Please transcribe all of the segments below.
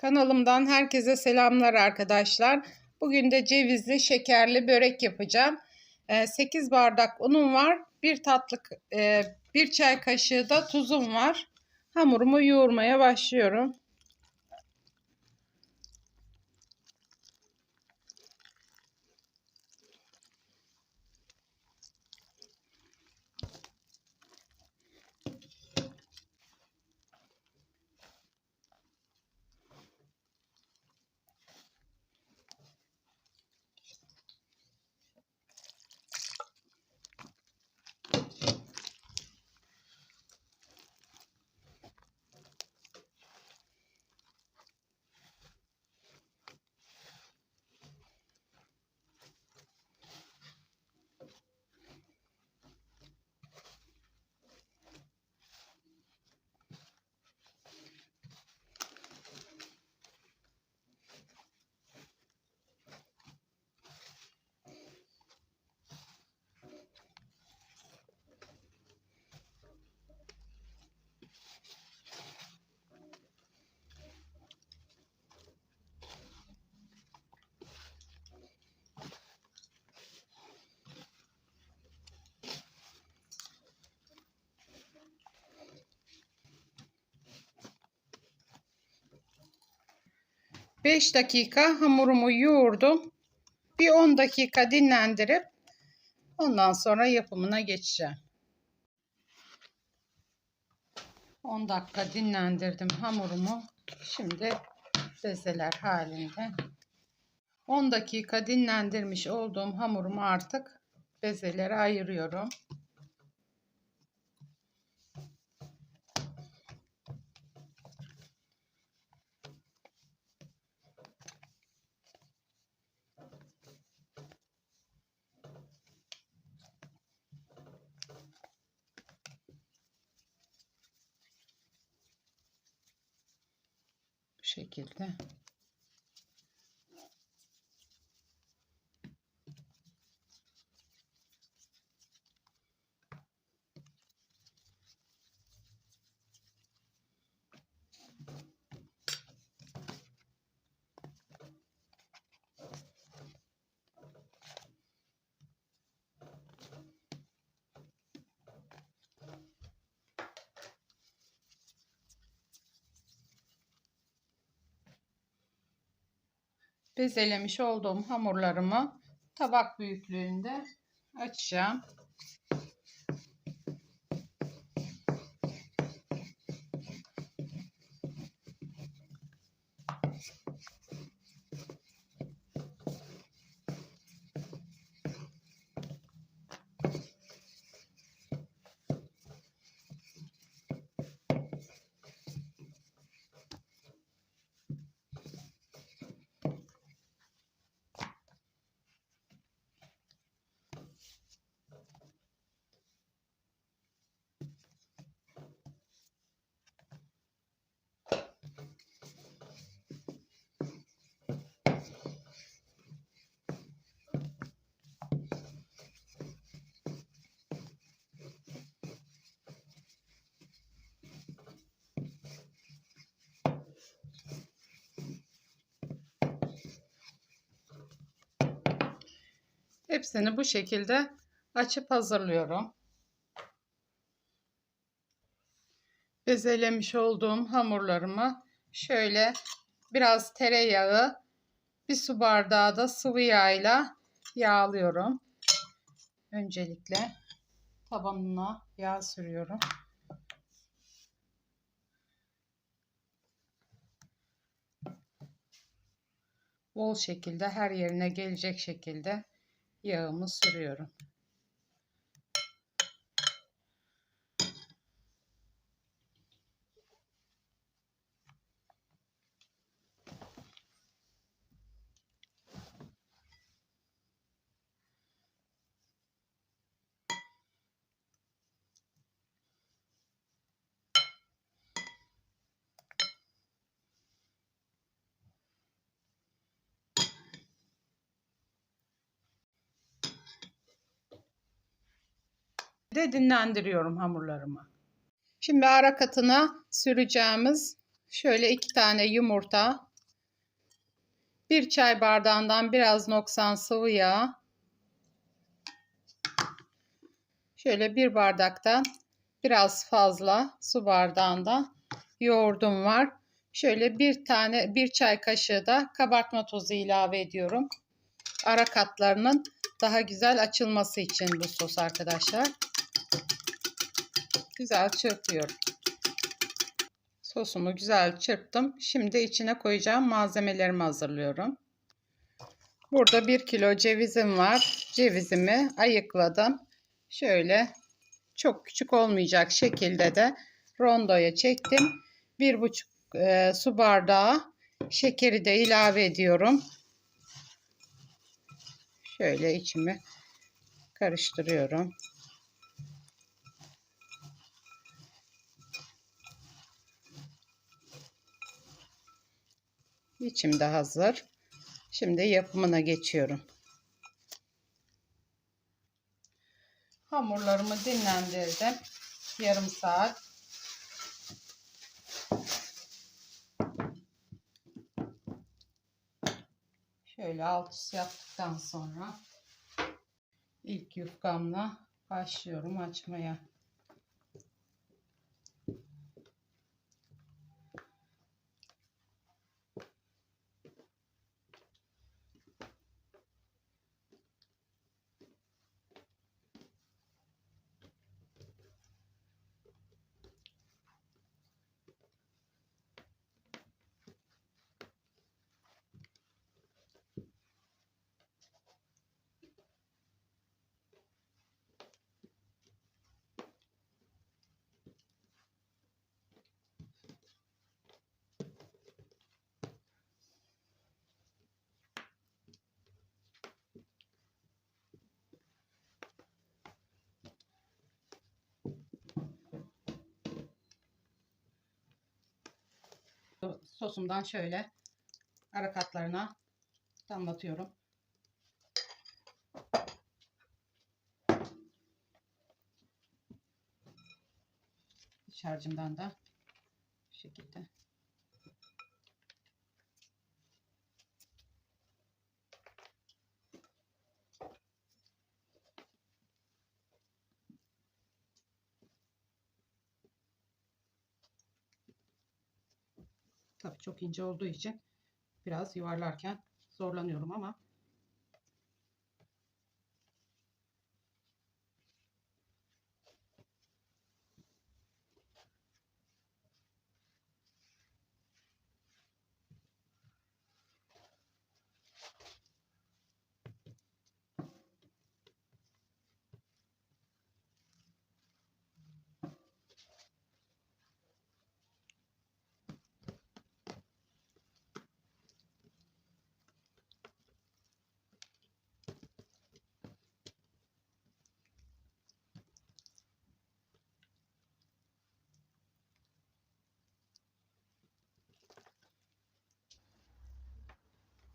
Kanalımdan herkese selamlar arkadaşlar. Bugün de cevizli şekerli börek yapacağım. 8 bardak unum var. 1 tatlı 1 çay kaşığı da tuzum var. Hamurumu yoğurmaya başlıyorum. Beş dakika hamurumu yoğurdum. Bir 10 dakika dinlendirip ondan sonra yapımına geçeceğim. 10 dakika dinlendirdim hamurumu. Şimdi bezeler halinde. 10 dakika dinlendirmiş olduğum hamurumu artık bezelere ayırıyorum. Şekilde. Bezelemiş olduğum hamurlarımı tabak büyüklüğünde açacağım. Hepsini bu şekilde açıp hazırlıyorum. Bezelemiş olduğum hamurlarımı şöyle biraz tereyağı, bir su bardağı da sıvı yağ yağlıyorum. Öncelikle tabanına yağ sürüyorum. Bol şekilde her yerine gelecek şekilde yağımı sürüyorum. De dinlendiriyorum hamurlarımı. Şimdi ara katına süreceğimiz şöyle iki tane yumurta Bir çay bardağından biraz noksan sıvı yağ. Şöyle bir bardaktan biraz fazla su bardağında yoğurdum var. Şöyle bir tane bir çay kaşığı da kabartma tozu ilave ediyorum. Ara katlarının daha güzel açılması için bu sos arkadaşlar. Güzel çırpıyorum. Sosumu güzel çırptım. Şimdi içine koyacağım malzemelerimi hazırlıyorum. Burada 1 kilo cevizim var. Cevizimi ayıkladım. Şöyle çok küçük olmayacak şekilde de rondoya çektim. 1,5 e, su bardağı şekeri de ilave ediyorum. Şöyle içimi karıştırıyorum. İçim de hazır. Şimdi yapımına geçiyorum. Hamurlarımı dinlendirdim. Yarım saat. Şöyle alt üst yaptıktan sonra ilk yufkamla başlıyorum açmaya. Sosumdan şöyle ara katlarına damlatıyorum. İç harcımdan da şekilde. İnce olduğu için biraz yuvarlarken zorlanıyorum ama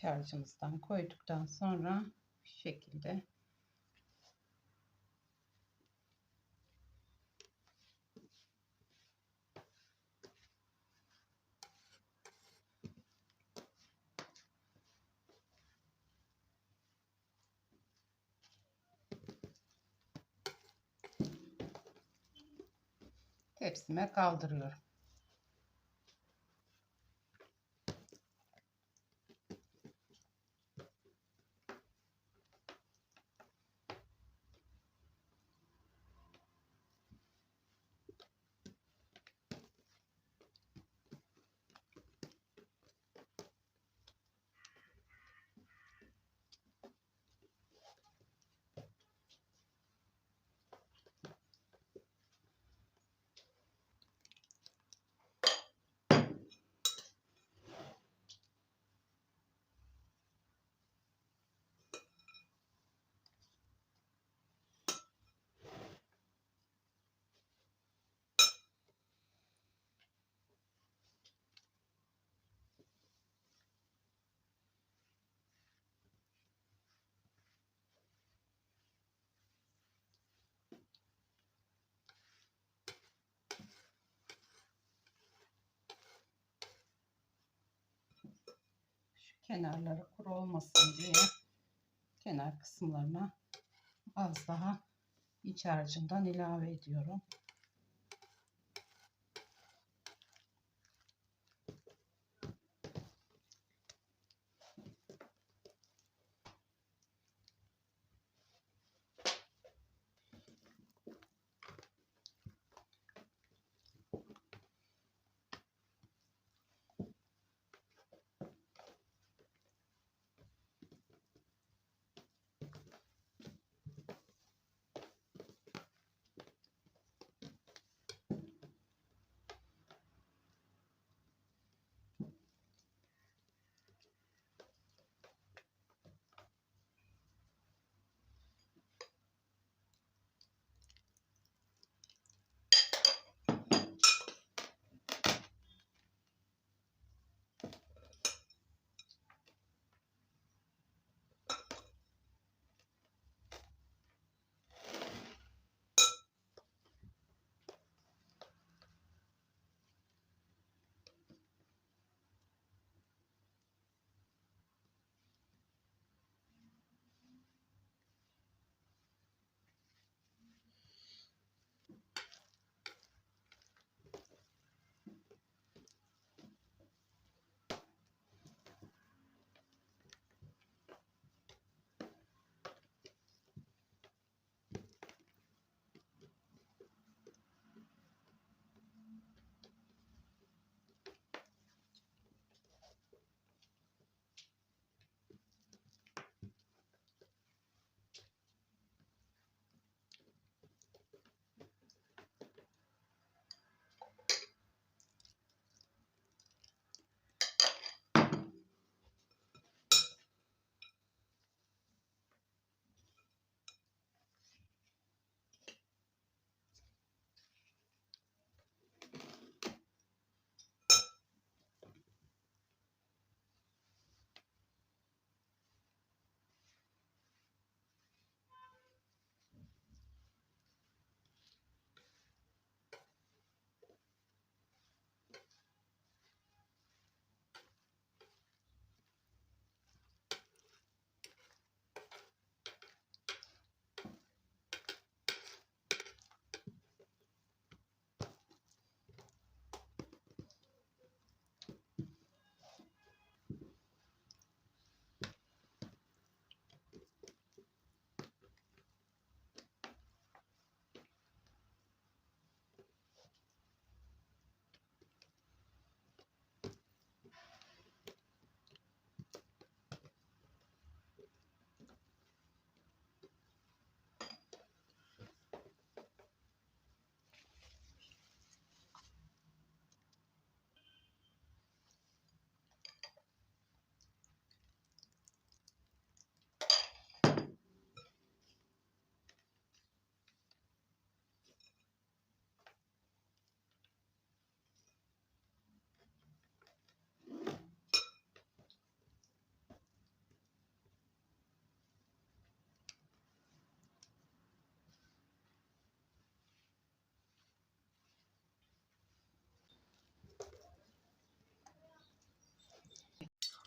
iç harcımızdan koyduktan sonra bu şekilde tepsime kaldırıyorum. Kenarları kuru olmasın diye kenar kısımlarına az daha iç harcından ilave ediyorum.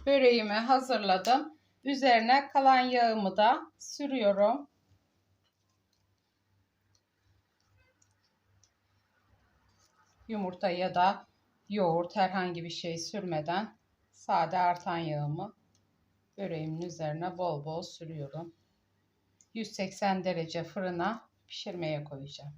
Böreğimi hazırladım. Üzerine kalan yağımı da sürüyorum. Yumurta ya da yoğurt herhangi bir şey sürmeden sade artan yağımı böreğimin üzerine bol bol sürüyorum. 180 derece fırına pişirmeye koyacağım.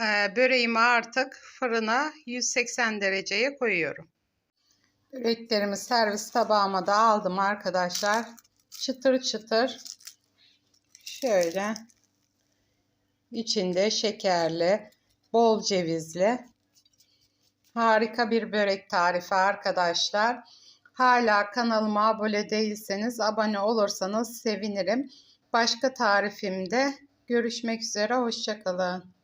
Ee, böreğimi artık fırına 180 dereceye koyuyorum. Böreklerimi servis tabağıma da aldım arkadaşlar. Çıtır çıtır. Şöyle içinde şekerli, bol cevizli. Harika bir börek tarifi arkadaşlar. Hala kanalıma abone değilseniz abone olursanız sevinirim. Başka tarifimde görüşmek üzere. Hoşçakalın.